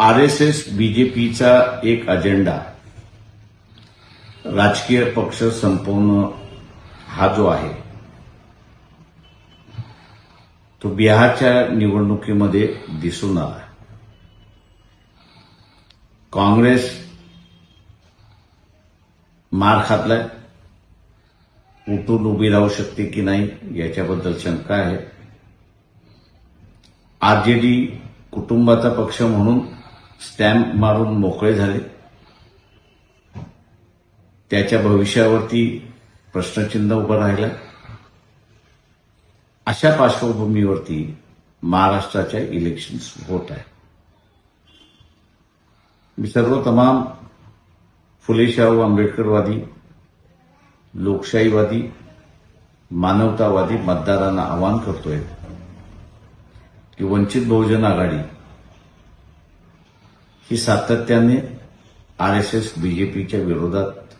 R S S बीजेपीचा एक agenda. राजकीय पक्ष संपवणं हा जो आहे तो बिहारच्या निवडणुकीमध्ये दिसून आला. काँग्रेस मार खातलाय. उठून उभी राहू शकते की नाही याच्याबद्दल शंका आहे. आरजेडी कुटुंबाचा पक्ष म्हणून स्टॅम्प मारून मोकळे झाले. त्याच्या भविष्यावरती प्रश्नचिन्ह उभं राहिलं. अशा पार्श्वभूमीवरती महाराष्ट्राच्या इलेक्शन्स होत आहे मी सर्व तमाम फुले शाहू आंबेडकरवादी लोकशाहीवादी मानवतावादी मतदारांना आवाहन करतोय की वंचित बहुजन आघाडी ही सातत्याने आर एस एस बीजेपीच्या विरोधात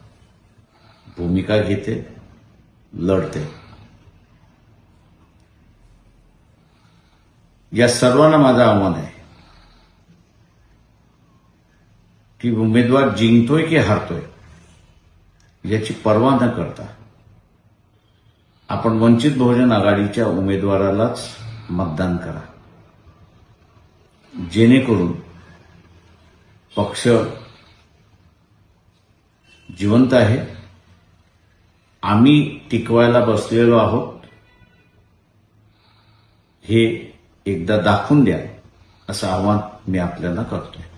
भूमिका घेते लढते. या सर्वांना माझं आव्हान आहे की उमेदवार जिंकतोय की हारतोय याची पर्वा न करता आपण वंचित बहुजन आघाडीच्या उमेदवारालाच मतदान करा. जेणेकरून पक्ष जिवंत आहे. आम्ही टिकवायला बसलेलो आहोत. हे एकदा दाखवून द्या असं आव्हान मी आपल्याला करतोय.